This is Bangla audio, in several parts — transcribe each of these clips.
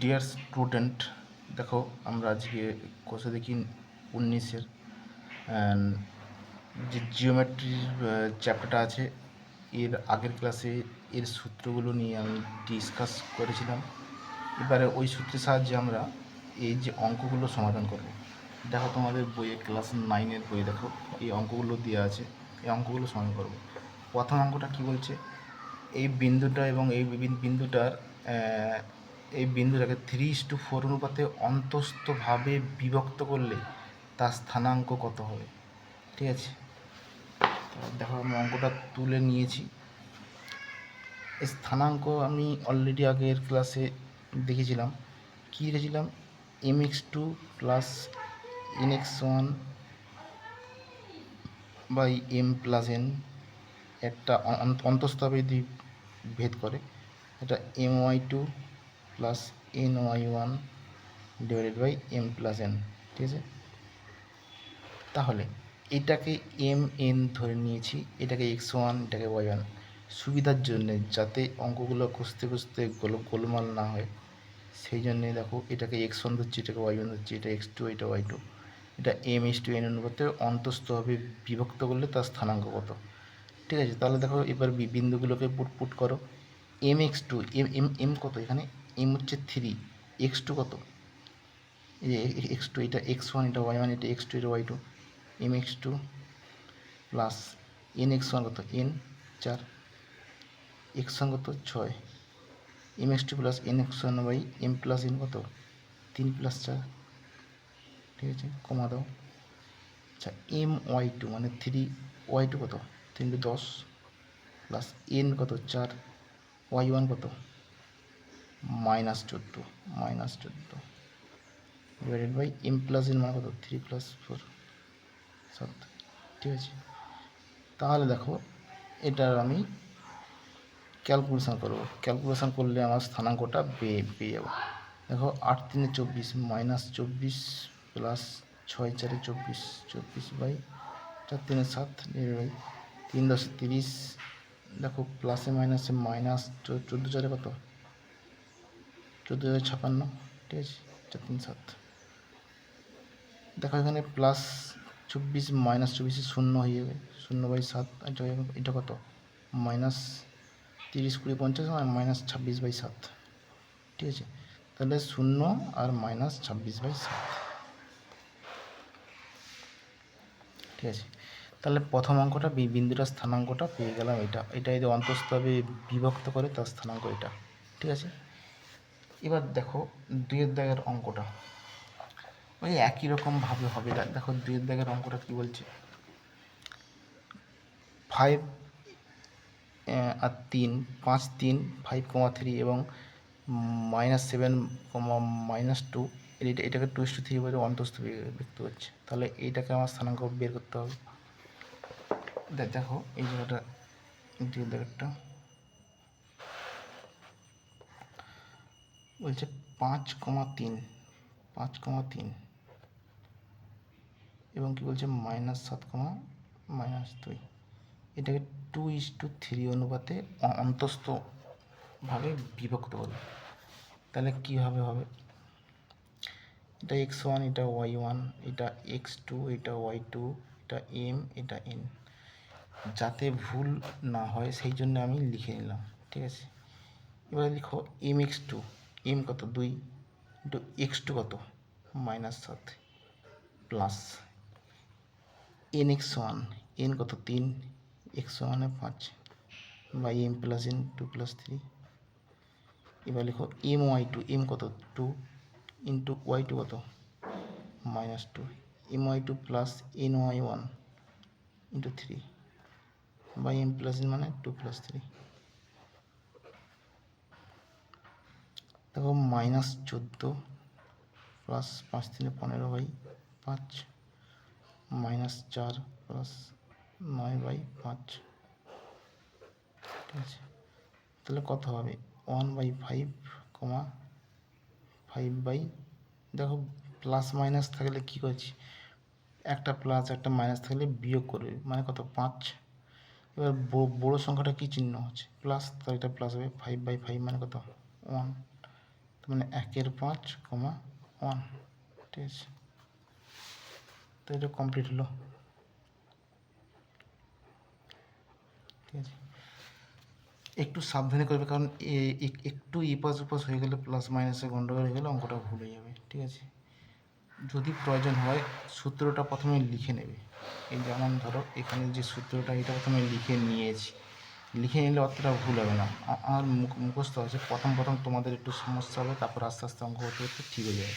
ডিয়ার স্টুডেন্ট, দেখো আমরা আজকে কোষে দেখি উনিশের যে জিওমেট্রির চ্যাপ্টারটা আছে, এর আগের ক্লাসে এর সূত্রগুলো নিয়ে আমি ডিসকাস করেছিলাম। এবারে ওই সূত্রের সাহায্যে আমরা এই যে অঙ্কগুলো সমাধান করব। দেখো তোমাদের বইয়ে ক্লাস নাইনের বইয়ে দেখো এই অঙ্কগুলো দেওয়া আছে, এই অঙ্কগুলো সমাধান করব। প্রথম অঙ্কটা কি বলছে? এই বিন্দুটা এবং এই বিন- বিন্দুটার এই বিন্দুটাকে থ্রি ইস টু ফোর অনুপাতে অন্তস্থভাবে বিভক্ত করলে তার স্থানাঙ্ক কত হবে? ঠিক আছে? দেখো, আমি অঙ্কটা তুলে নিয়েছি। স্থানাঙ্ক আমি অলরেডি আগের ক্লাসে দেখেছিলাম। কী রেখেছিলাম? M x two plus n x one by m plus n একটা অন্তস্থভাবে যদি ভেদ করে, এটা m y two plus n y one divided by m plus n ঠিক আছে? তাহলে এটাকে এম এন ধরে নিয়েছি, এটাকে এক্স ওয়ান এটাকে ওয়াই ওয়ান সুবিধার জন্যে যাতে অঙ্কগুলো খুঁজতে খুঁজতে গোল গোলমাল না হয়, সেই জন্যে দেখো এটাকে এক্স ওয়ান ধরছি, এটাকে ওয়াই ওয়ান ধরছি, এটা এক্স টু এটা ওয়াই টু এটা এম এস টু এন অনুপাতে অন্তস্থভাবে বিভক্ত করলে তার স্থানাঙ্ক কত। ঠিক আছে, তাহলে দেখো এবার বিন্দুগুলোকে পুট পুট করো। M x two m m m কত এখানে? এম হচ্ছে থ্রি এক্স টু কত? এই যে এক্স টু এটা এক্স ওয়ান এটা ওয়াই ওয়ান এটা এক্স টু এটা y two m x two plus n x one কত? এন চার এক্স ওয়ান কত? ছয় m x two plus n x one by m plus n কত? তিন প্লাস চার, ঠিক আছে, কমা দাও। আচ্ছা এম ওয়াই টু মানে থ্রি ওয়াই টু কত? তিন টু দশ প্লাস এন কত? চার ওয়াই ওয়ান কত? মাইনাস চোদ্দ মাইনাস চোদ্দ divided by m plus n মানে কত? থ্রি প্লাস ফোর সাত ঠিক আছে? তাহলে দেখো, এটার আমি ক্যালকুলেশন করব। ক্যালকুলেশন করলে আমার স্থানাঙ্কটা পেয়ে পেয়ে যাব। দেখো, আট তিনে চব্বিশ মাইনাস চব্বিশ প্লাস ছয় চারে চব্বিশ চব্বিশ বাই চার তিনে সাত বাই তিন দশে তিরিশ। দেখো প্লাসে মাইনাসে মাইনাস চোদ্দ চারে কত? চোদ্দ চারে ছাপান্ন, ঠিক আছে? চার তিন সাত। দেখো এখানে প্লাস চব্বিশ মাইনাস চব্বিশে শূন্য হয়ে যাবে। শূন্য বাই সাত, এটা কত? মাইনাস তিরিশ কুড়ি পঞ্চাশ আর মাইনাস ছাব্বিশ বাই সাত। ঠিক আছে? তাহলে শূন্য আর মাইনাস ছাব্বিশ বাই সাত। ঠিক আছে? তাহলে প্রথম অঙ্কটা বি- বিন্দুটার স্থানাঙ্কটা পেয়ে গেলাম এটা। এটা যদি অন্তঃস্থভাবে বিভক্ত করে তার স্থানাঙ্ক এটা। ঠিক আছে? এবার দেখো দুইয়ের দাগের অঙ্কটা। ওই একই রকমভাবে হবে। দেখো দুইয়ের দাগের অঙ্কটা কী বলছে? ফাইভ আর তিন, পাঁচ, তিন ফাইভ কমা থ্রি এবং minus seven comma minus two এটা, এটাকে টু টু থ্রি বলে অন্তস্থ ব্যক্ত হচ্ছে। তাহলে এইটাকে আমার স্থানাঙ্ক বের করতে হবে। দেখো এই জায়গাটা, দুইয়ের দাগেরটা। বলছে পাঁচ কমা তিন, পাঁচ কমা তিন। এবং কি বলছে মাইনাস সাত কমা মাইনাস দুই। এটাকে টু ইস টু থ্রি অনুপাতে অন্তস্থভাবে বিভক্ত করবে। তাহলে কীভাবে হবে? এটা এক্স ওয়ান, এটা ওয়াই ওয়ান, এটা এক্স টু, এটা ওয়াই টু, এটা এম, এটা এন। যাতে ভুল না হয়, সেই জন্য আমি লিখে নিলাম, ঠিক আছে? এবারে লিখো এম এক্স টু। এম কত? দুই ইন্টু এক্স টু কত? মাইনাস সাত plus n x one. N কত? তিন। এক্স ওয়ানে পাঁচ। By m plus n two plus three. এবার লিখো এম ওয়াই টু। এম কত? টু ইন্টু ওয়াই টু কত? Minus two. M y two plus n y one into three. By m plus n মানে টু প্লাস থ্রি। দেখো মাইনাস চোদ্দ প্লাস পাঁচ তিনে পনেরো বাই পাঁচ, মাইনাস চার প্লাস নয় বাই পাঁচ। ঠিক আছে? তাহলে কত হবে? One by five comma five by, দেখো প্লাস মাইনাস থাকলে কী করছি? একটা প্লাস, একটা মাইনাস থাকলে বিয়োগ করবে মানে কত? পাঁচ। এবার বড়ো সংখ্যাটা কী চিহ্ন হচ্ছে? প্লাস তো এটা প্লাস হবে, ফাইভ বাই ফাইভ মানে কত? ওয়ান। মানে একের পাঁচ কমা ওয়ান, ঠিক আছে? তো এটা কমপ্লিট হলো। ঠিক আছে? একটু সাবধানে করবে, কারণ একটু ইপাস উপাস হয়ে গেলে প্লাস মাইনাসে গন্ডগোল হয়ে গেলে অঙ্কটা ভুল হয়ে যাবে, ঠিক আছে? যদি প্রয়োজন হয়, সূত্রটা প্রথমে লিখে নেবে। এই যেমন ধরো, এখানে যে সূত্রটা, এটা প্রথমে লিখে নিয়েছি। লিখে নিলে অতটা ভুল হবে না। আ- আমার মুখ- মুখস্থ আছে। প্রথম প্রথম তোমাদের একটু সমস্যা হবে, তারপর আস্তে আস্তে অঙ্ক করতে করতে ঠিক হয়ে যাবে।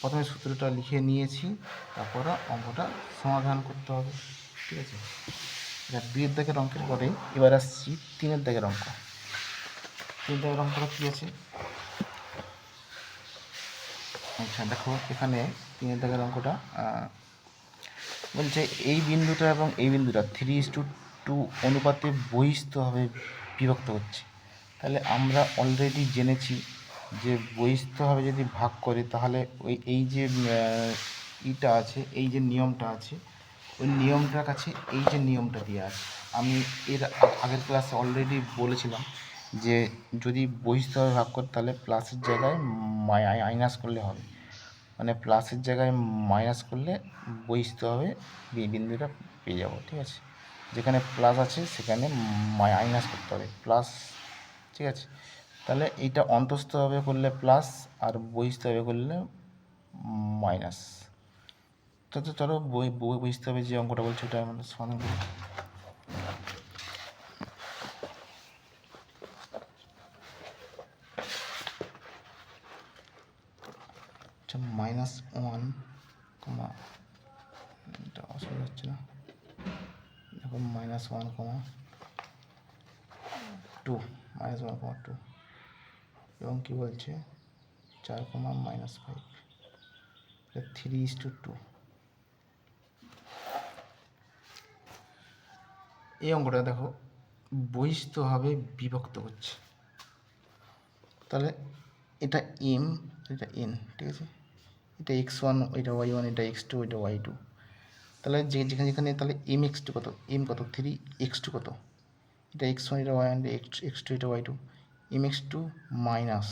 প্রথমে সূত্রটা লিখে নিয়েছি, তারপরে অঙ্কটা সমাধান করতে হবে। ঠিক আছে? এবার দুইয়ের দাগের অঙ্কের পরে এবার আসছি তিনের দাগের অঙ্ক। তিন দাগের অঙ্কটা কী আছে? আচ্ছা দেখো, এখানে তিনের দাগের অঙ্কটা বলছে এই বিন্দুটা এবং এই বিন্দুটা থ্রি ইস টু টু অনুপাতে বহিস্থভাবে বিভক্ত হচ্ছে। তাহলে আমরা অলরেডি জেনেছি যে বহিস্থভাবে যদি ভাগ করি, তাহলে ওই, এই যে ইটা আছে, এই যে নিয়মটা আছে, ওই নিয়মটার কাছে এই যে নিয়মটা দিয়ে আছে। আমি এর আগের ক্লাসে অলরেডি বলেছিলাম যে যদি বহিস্থভাবে ভাগ করি, তাহলে প্লাসের জায়গায় মাইনাস করলে হবে। মানে প্লাসের জায়গায় মাইনাস করলে বহিস্থভাবে বি- বিন্দুটা পেয়ে যাব, ঠিক আছে? যেখানে প্লাস আছে, সেখানে মাইনাস করতে হবে। প্লাস ঠিক আছে? তাহলে এইটা অন্তস্থভাবে করলে প্লাস আর বহিস্থভাবে করলে মাইনাস তো তো চলো বই বই বুঝতে হবে যে অঙ্কটা বলছে, ওটা আমাদের সমাধান করি মাইনাস ওয়ান কমা এটা অসুবিধা হচ্ছে না দেখো minus one comma two minus one comma two এবং কী বলছে? চার comma minus five three is two two এই অঙ্কটা দেখো বহিস্থভাবে বিভক্ত হচ্ছে। তাহলে এটা এম এটা এন ঠিক আছে? এটা এক্স ওয়ান এটা ওয়াই ওয়ান এটা এক্স টু এটা ওয়াই টু তাহলে যে যেখানে যেখানে তাহলে এম এক্স টু কত? এম কত? থ্রি এক্স টু কত? এটা এক্স ওয়ান এটা y one x x two এটা y two m x two minus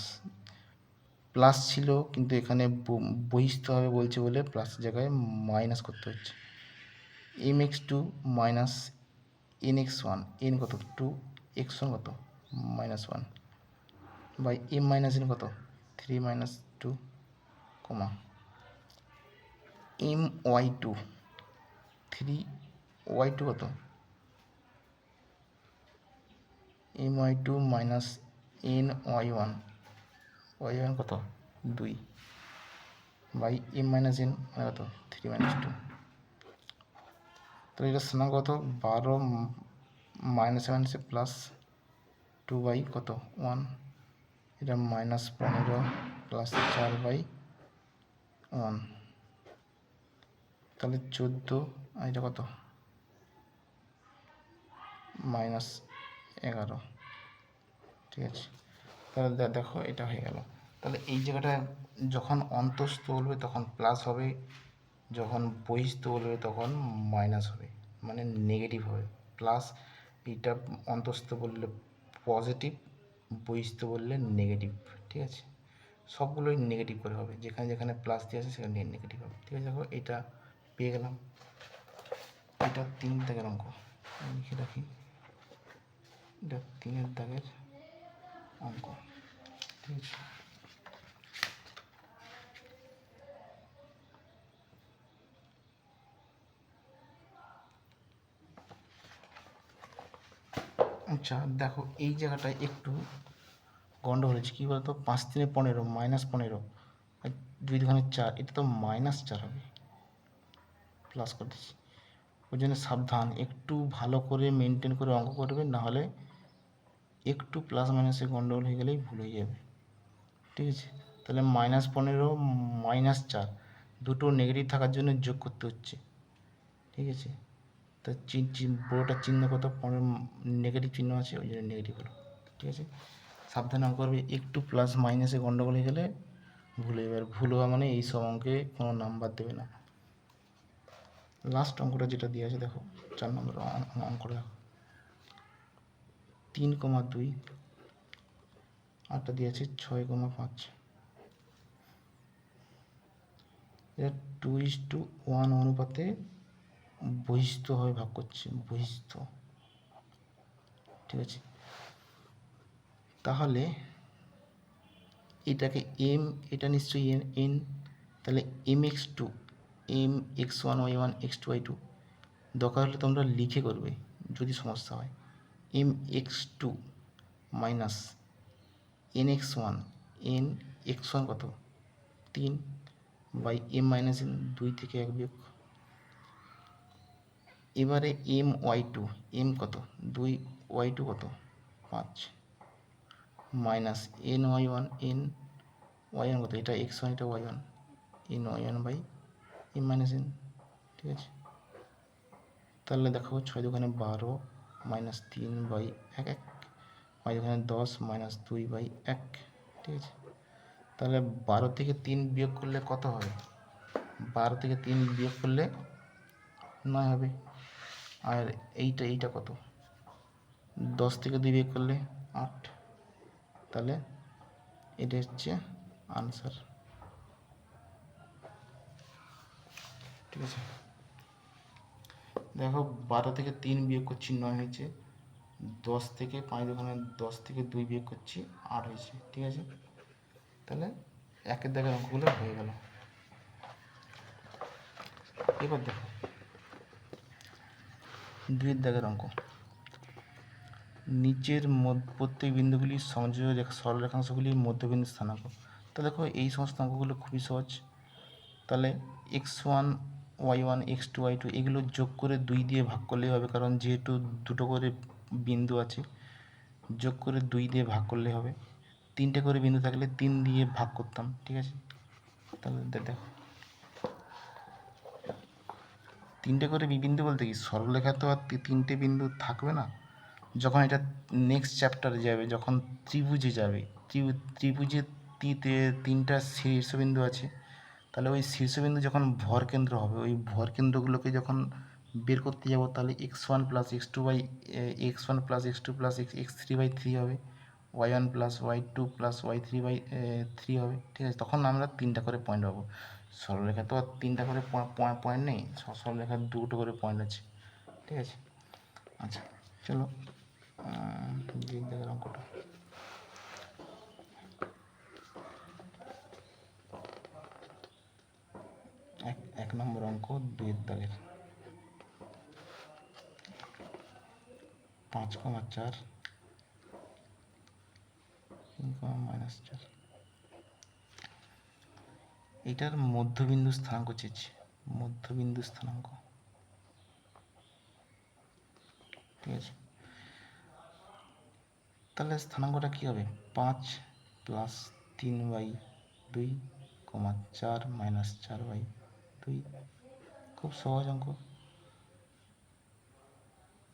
plus ছিল, কিন্তু এখানে ব- বহিস্থভাবে বলছে বলে প্লাস জায়গায় মাইনাস করতে হচ্ছে। M x two minus n x one n কত? টু এক্স ওয়ান কত? Minus one by m minus n কত? Three minus two comma m y two three y two কত? M y two minus n y one. Y one কত? দুই। বাই এম মাইনাস এন মানে কত? Three minus two. তো এটা স্থানাঙ্ক কত? বারো মাইনাসে মাইনাসে প্লাস টু বাই কত? ওয়ান। এটা মাইনাস পনেরো প্লাস চার বাই ওয়ান। তাহলে চোদ্দ এটা কত? মাইনাস এগারো। ঠিক আছে। তাহলে দেখো, এটা হয়ে গেল। তাহলে এই জায়গাটায় যখন অন্তস্থ বলবে তখন প্লাস হবে। যখন বহিস্থ বলবে তখন মাইনাস হবে। মানে নেগেটিভ হবে। প্লাস এইটা অন্তস্থ বললে পজিটিভ বহিস্থ বললে নেগেটিভ ঠিক আছে? সবগুলোই নেগেটিভ করে হবে। যেখানে যেখানে প্লাস দিয়ে আছে, সেখানে নেগেটিভ হবে। ঠিক আছে? দেখো, এটা পেয়ে গেলাম। এটা তিন দাগের অঙ্ক। লিখে রাখি। এটা তিনের দাগের অঙ্ক। ঠিক আছে আচ্ছা দেখো, এই জায়গাটায় একটু গন্ডগোল হয়েছে। কী বলতো? পাঁচ তিনে পনেরো, মাইনাস পনেরো দুই দুখানে চার, এটা তো মাইনাস চার হবে। প্লাস করে দিচ্ছি। ওই জন্য সাবধান, একটু ভালো করে মেনটেন করে অঙ্ক করবে, নাহলে একটু প্লাস মাইনাসে গন্ডগোল হয়ে গেলেই ভুল হয়ে যাবে। ঠিক আছে? তাহলে মাইনাস পনেরো মাইনাস চার, দুটো নেগেটিভ থাকার জন্য যোগ করতে হচ্ছে। ঠিক আছে? তো বড়োটার চিহ্ন কত? পনেরো নেগেটিভ চিহ্ন আছে, ওই জন্য নেগেটিভ হলো। ঠিক আছে? সাবধানে অঙ্ক করবে, একটু প্লাস মাইনাসে গন্ডগোল হয়ে গেলে ভুল যাবে। আর ভুল হওয়া মানে এই সব অঙ্কে কোনো নাম্বার দেবে না। লাস্ট অঙ্কটা যেটা দিয়ে আছে, দেখো, চার নম্বর অঙ্ক- অঙ্কটা দেখো। তিন কমা দুই, আরটা দিয়ে আছে ছয় কমা পাঁচ। এটা টু ইস টু ওয়ান অনুপাতে বহিস্থভাবে ভাগ করছে বহিষ্ঠ ঠিক আছে? তাহলে এটাকে এম এটা নিশ্চয়ই এন তাহলে m x two m x one y one x two y two দরকার হলে তোমরা লিখে করবে, যদি সমস্যা হয়। M x two minus n x one n x one কত? তিন। বাই এম মাইনাস এন দুই থেকে এক বিয়োগ। এবারে এম ওয়াই টু এম কত? দুই ওয়াই টু কত? পাঁচ। Minus n y one n y one কত? এটা এক্স ওয়ান এটা y one n y one by m minus n ঠিক আছে? তাহলে দেখো ছয় দোকানে বারো মাইনাস তিন বাই এক এক। পাঁচ দোকানে দশ মাইনাস দুই বাই এক, ঠিক আছে? তাহলে বারো থেকে তিন বিয়োগ করলে কত হবে? বারো থেকে তিন বিয়োগ করলে নয় হবে। আর এইটা এইটা কত? দশ থেকে দুই বিয়োগ করলে আট। তাহলে এটা হচ্ছে আনসার ঠিক আছে? দেখো, বারো থেকে তিন বিয়োগ করছি নয় হয়েছে, দশ থেকে পাঁচ দোকানে দশ থেকে দুই বিয়োগ করছি আট হয়েছে, ঠিক আছে? তাহলে একের দাগের অঙ্কগুলো হয়ে গেল। এবার দেখো, দুইয়ের দাগের অঙ্ক। নিচের প্রত্যেক বিন্দুগুলির সংযোগ রেখা সরলরেখাংশগুলির মধ্যবিন্দু স্থানাঙ্ক। তাহলে দেখো, এই সমস্ত অঙ্কগুলো খুবই সহজ। তাহলে x one y one, x two, y two এগুলো যোগ করে দুই দিয়ে ভাগ করলেই হবে, কারণ যেহেতু দুটো করে বিন্দু আছে, যোগ করে দুই দিয়ে ভাগ করলে হবে। তিনটে করে বিন্দু থাকলে তিন দিয়ে ভাগ করতাম, ঠিক আছে? তাহলে দেখো। তিনটে করে বিন্দু বলতে কি, সরলরেখা তো আর তিনটে বিন্দু থাকবে না। যখন এটা নেক্সট চ্যাপ্টারে যাবে, যখন ত্রিভুজে যাবে ত্রি- ত্রিভুজে তিনটা শীর্ষবিন্দু আছে তাহলে ওই শীর্ষবিন্দু যখন ভর কেন্দ্র হবে, ওই ভর কেন্দ্রগুলোকে যখন বের করতে যাব, তাহলে x one plus x two by x one plus x two plus x x three by three হবে। Y one plus y two plus y three by three হবে। ঠিক আছে? তখন আমরা তিনটা করে পয়েন্ট পাবো। সরলরেখা তো আর তিনটা করে পয়েন্ট নেই। স- সরলরেখার দুটো করে পয়েন্ট আছে। ঠিক আছে? আচ্ছা চলো। এক নম্বর অঙ্ক দুইয়ের দাগের পাঁচ কমা চার, তিন কমা মাইনাস চার। এটার মধ্যবিন্দু স্থানাঙ্ক চেয়েছি, মধ্যবিন্দু স্থানাঙ্ক। ঠিক আছে? তাহলে স্থানাঙ্কটা কী হবে? পাঁচ প্লাস তিন বাই দুই কমা চার মাইনাস চার বাই দুই খুব সহজ অঙ্ক।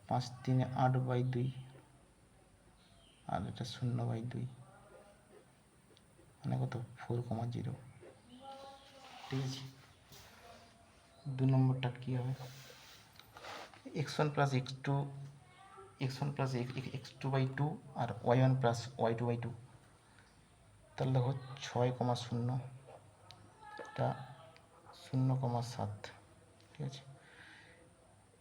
পাঁচ তিনে আট বাই দুই, আর এটা শূন্য বাই দুই। মানে কত? ফোর কমা জিরো ঠিক আছে? দু নম্বরটা কী হবে? X one plus x two x one plus x two by two R y one plus y two by two তাহলে দেখো ছয় কমা শূন্য। এটা শূন্য কমা সাত। ঠিক আছে?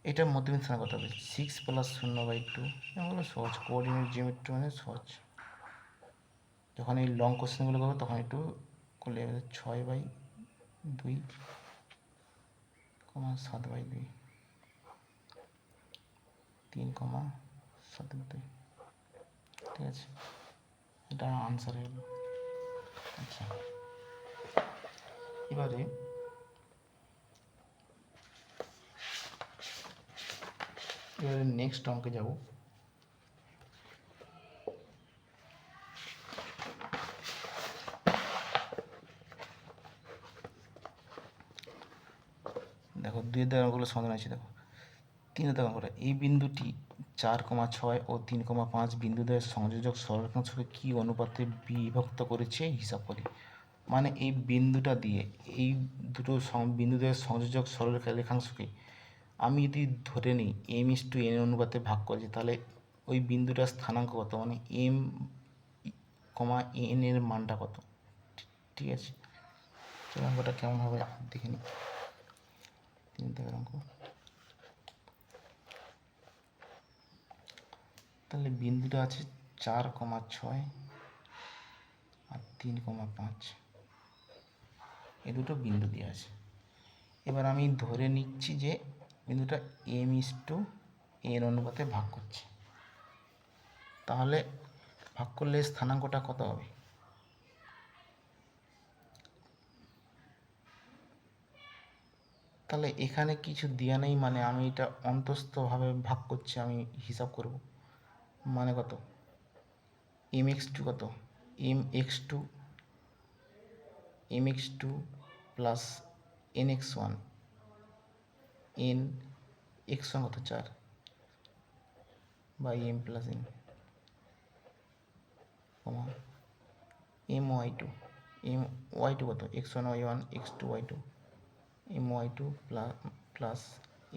এটা মধ্যবিন্দু স্থান কত হবে সিক্স প্লাস শূন্য বাই টু এগুলো সহজ। কোঅর্ডিনেট জিওমেট্রি মানে সহজ। যখন এই লং কোশ্চেনগুলো করব, তখন একটু করলে ছয় বাই দুই কমা সাত বাই দুই। তিন কমা সাত দুই। ঠিক আছে? এটা আনসার হলো আচ্ছা। এবারে এবারে নেক্সট অঙ্কে যাব। দেখো দুই দেওয়া অঙ্কগুলো সমাধান আছে দেখো। তিন অঙ্কটা, এই বিন্দুটি চার কমা ছয় ও তিন কমা পাঁচ বিন্দুদ্বয়ের সংযোজক সরলরেখাংশকে কী অনুপাতে বিভক্ত করেছে হিসাব করি। মানে এই বিন্দুটা দিয়ে, এই দুটো বিন্দুদ্বয়ের সংযোজক সরলরেখা, রেখাংশকে আমি যদি ধরে নিই এম ইস টু এন অনুপাতে ভাগ করেছি তাহলে ওই বিন্দুটার স্থানাঙ্ক কত? মানে এম কমা এন এর মানটা কত? ঠিক- আছে? চলো অঙ্কটা কেমন হবে দেখে নিই। তিন অঙ্ক তাহলে বিন্দুটা আছে চার কমা ছয় আর তিন কমা পাঁচ। এ দুটো বিন্দু দিয়ে আছে। এবার আমি ধরে নিচ্ছি যে বিন্দুটা এম ইস টু এর অনুপাতে ভাগ করছে। তাহলে ভাগ করলে স্থানাঙ্কটা কত হবে? তাহলে এখানে কিছু দেওয়া নেই মানে আমি এটা অন্তস্থভাবে ভাগ করছি, আমি হিসাব করব। মানে কত? এম এক্স টু কত? M x two m x two plus n x one n x কত চার by m plus n comma m y two m y two কত? X one y one x two y two m y two plus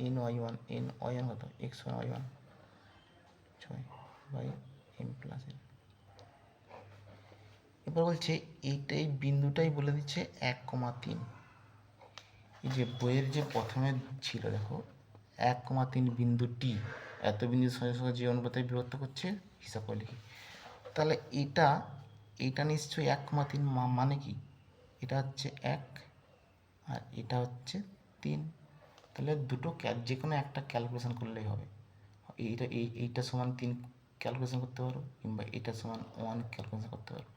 n y one n y one কত? এক্স ওয়ান ওয়াই ওয়ান ছয় বাই এম প্লাস এন এবার বলছে এইটাই বিন্দুটাই বলে দিচ্ছে এক কমা তিন। যে বইয়ের যে প্রথমে ছিল, দেখো, এক কমা তিন বিন্দু টি এত বিন্দুর সঙ্গে সঙ্গে যে অনুপাতে বিভক্ত করছে, হিসাব করে লিখি। তাহলে এটা এটা নিশ্চয়ই এক কমা তিন মানে কি? এটা হচ্ছে এক, আর এটা হচ্ছে তিন। তাহলে দুটো যে কোনো একটা ক্যালকুলেশন করলেই হবে। এইটা, এই, এইটা সমান তিন ক্যালকুলেশন করতে পারো, কিংবা এটা সমান ওয়ান ক্যালকুলেশন করতে পারো।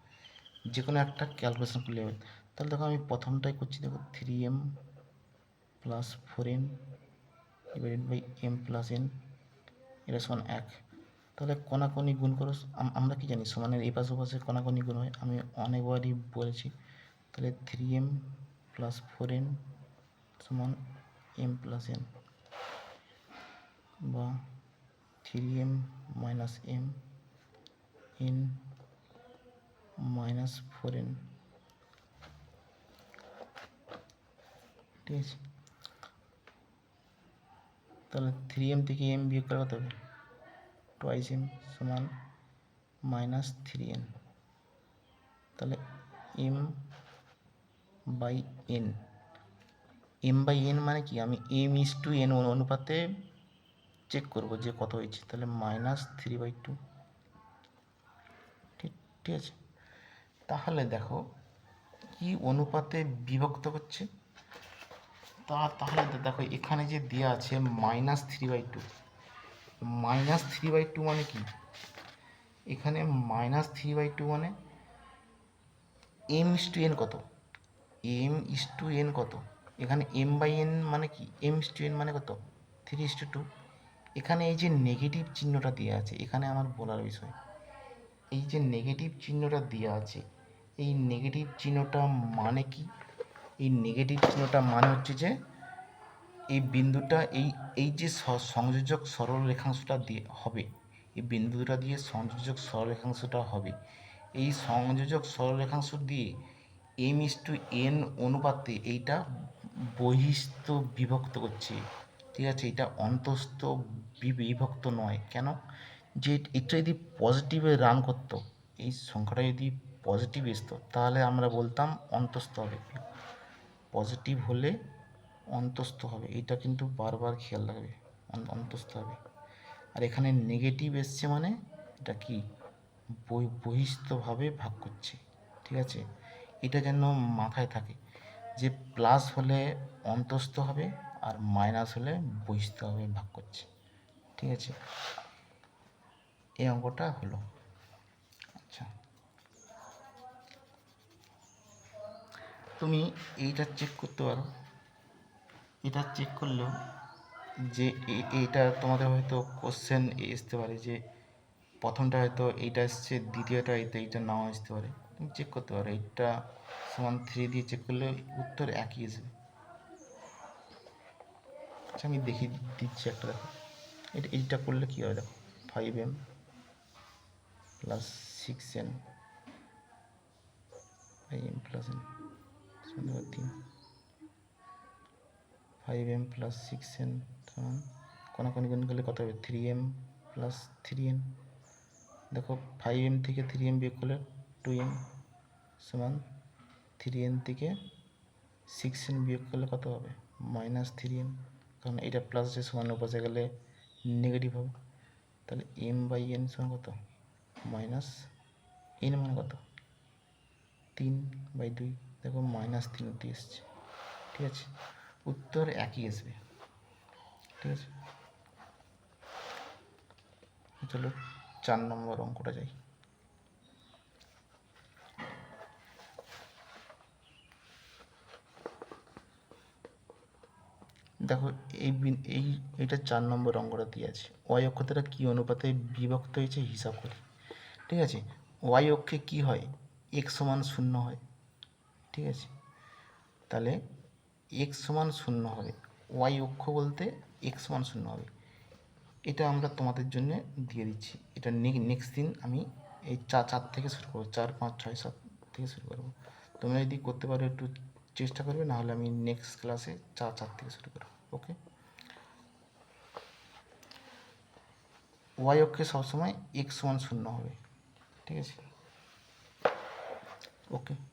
যে কোনো একটা ক্যালকুলেশন করলে হবে। তাহলে দেখো আমি প্রথমটাই করছি, দেখো three m plus four n divided by m plus n এটা সমান এক। তাহলে কোনাকোনি গুণ করো, আম- আমরা কি জানি? সমানের এই পাশে পাশে কোনাকোনি গুণ হয়। আমি অনেকবারই বলেছি, তাহলে three m plus four n সমান এম প্লাস এন বা three m minus m n minus four n ঠিক আছে? তাহলে থ্রি এম থেকে এম বিয়োগ করা কত হবে? টোয়াইস এম সমান মাইনাস থ্রি এন তাহলে m by n m by n মানে কি? আমি এম ইস টু এন অনুপাতে চেক করব যে কত হয়েছে। তাহলে মাইনাস থ্রি বাই টু ঠিক ঠিক আছে? তাহলে দেখো কি অনুপাতে বিভক্ত করছে তা, তাহলে দেখো, এখানে যে দেওয়া আছে minus three by two minus three by two মানে কি? এখানে মাইনাস থ্রি বাই টু মানে এম ইস টু এন কত? এম ইস টু এন কত? এখানে এম বাই এন মানে কি? এম ইস টু এন মানে কত? থ্রি ইস টু টু এখানে এই যে নেগেটিভ চিহ্নটা দেওয়া আছে, এখানে আমার বলার বিষয়, এই যে নেগেটিভ চিহ্নটা দেওয়া আছে, এই নেগেটিভ চিহ্নটা মানে কি? এই নেগেটিভ চিহ্নটা মানে হচ্ছে যে, এই বিন্দুটা, এই এই যে সংযোজক সরল রেখাংশটা দিয়ে হবে, এই বিন্দুটা দিয়ে সংযোজক সরল রেখাংশটা হবে, এই সংযোজক সরল রেখাংশ দিয়ে এম ইস টু এন অনুপাতে এইটা বহিস্থ বিভক্ত করছে, ঠিক আছে? এটা অন্তস্থ বিভক্ত নয়, কেন? যে এটা যদি পজিটিভে রান করতো, এই সংখ্যাটা যদি পজিটিভ আসতো তাহলে আমরা বলতাম অন্তস্থ হবে। পজিটিভ হলে অন্তস্থ হবে। এটা কিন্তু বারবার খেয়াল রাখবে অন্তস্থ হবে। আর এখানে নেগেটিভ এসছে মানে এটা কি? বহি- বহিস্থভাবে ভাগ করছে, ঠিক আছে? এটা যেন মাথায় থাকে যে প্লাস হলে অন্তস্থ হবে আর মাইনাস হলে বহিস্থভাবে ভাগ করছে, ঠিক আছে? এই অঙ্কটা হলো আচ্ছা তুমি এইটা চেক করতে পারো। এটা চেক করলেও যে এইটা তোমাদের হয়তো কোশ্চেন আসতে পারে যে প্রথমটা হয়তো এইটা এসছে দ্বিতীয়টা হয়তো এইটা নাও আসতে পারে। তুমি চেক করতে পারো, এইটা সমান থ্রি দিয়ে চেক করলে উত্তর একই আসবে। আচ্ছা আমি দেখিয়ে দিচ্ছি একটা দেখো। এটা, এইটা করলে কী হবে দেখো five m plus six n five m plus n five m plus six n সমান কোনাকুনি গুণ করলে কত হবে? Three m plus three n দেখো ফাইভ এম থেকে থ্রি এম বিয়োগ করলে টু এন সমান থ্রি এন থেকে সিক্স এন বিয়োগ করলে কত হবে? মাইনাস থ্রি এন কারণ এটা প্লাস যে সমান পাশে গেলে নেগেটিভ হবে। তাহলে এম বাই এন সমান কত? মাইনাস এন মানে কত? তিন বাই দুই দেখো মাইনাস তিন অব্দি এসছে। ঠিক আছে? উত্তর একই আসবে। ঠিক আছে? চলো, চার নম্বর অঙ্কটা যাই। দেখো, এই এই এটা চার নম্বর অঙ্কটা দিয়ে আছে। ওয়াই অক্ষ দ্বারা কী অনুপাতে বিভক্ত হয়েছে? হিসাব করি। ঠিক আছে? ওয়াই অক্ষে কি হয়? এক্স সমান শূন্য হয়। ঠিক আছে? তাহলে এক্স সমান শূন্য হবে। ওয়াই অক্ষ বলতে এক্স সমান শূন্য হবে। এটা আমরা তোমাদের জন্য দিয়ে দিচ্ছি। এটা নেক্সট দিন আমি এই চার চার থেকে শুরু করব। চার, পাঁচ, ছয়, সাত থেকে শুরু করব। তোমরা যদি করতে পারো একটু চেষ্টা করবে, নাহলে আমি নেক্সট ক্লাসে চার চার থেকে শুরু করব। ওকে ওয়াই অক্ষে সবসময় এক্স সমান শূন্য হবে। ঠিক আছে? ওকে